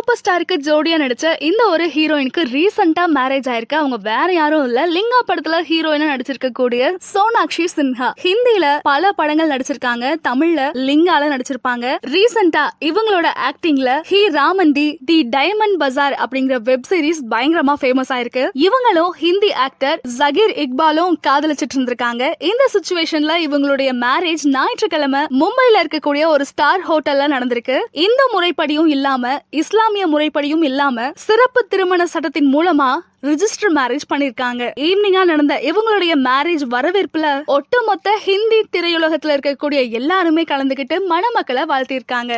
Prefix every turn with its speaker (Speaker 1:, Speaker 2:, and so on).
Speaker 1: Super ஸ்டாருக்கு ஜோடியா நடிச்ச இந்த ஒரு ஹீரோயினுக்கு ரீசெண்டா மேரேஜ் ஆயிருக்கு. அவங்க வேற யாரும் இல்ல. லிங்கா படத்துல ஹீரோயினா நடிச்சிருக்க கூடிய சோனாக்ஷி சின்ஹா. ஹிந்தில பல படங்கள் நடிச்சிருக்காங்க. தமிழ்ல லிங்கால நடிச்சிருப்பாங்க. ரீசெண்டா இவங்களோட ஆக்டிங்ல ஹி ராமந்தி தி டைமண்ட் பஜார் அப்படிங்கிற வெப் சீரிஸ் பயங்கரமா ஃபேமஸ் ஆயிருக்கு. இவங்களும் ஹிந்தி ஆக்டர் ஜகீர் இக்பாலும் காதலிச்சிட்டு இருந்திருக்காங்க. இந்த சுச்சுவேஷன்ல இவங்களுடைய மேரேஜ் ஞாயிற்றுக்கிழமை மும்பைல இருக்கக்கூடிய ஒரு ஸ்டார் ஹோட்டல்ல நடந்திருக்கு. இந்த முறைப்படியும் இல்லாம இஸ்லாம் இஸ்லாமிய முறைப்படியும் இல்லாம சிறப்பு திருமண சட்டத்தின் மூலமா ரிஜிஸ்டர் மேரேஜ் பண்ணிருக்காங்க. ஈவினிங்கா நடந்த இவங்களுடைய மேரேஜ் வரவேற்புல ஒட்டுமொத்த ஹிந்தி திரையுலகத்துல இருக்கக்கூடிய எல்லாருமே கலந்துகிட்டு மணமக்களை வாழ்த்திருக்காங்க.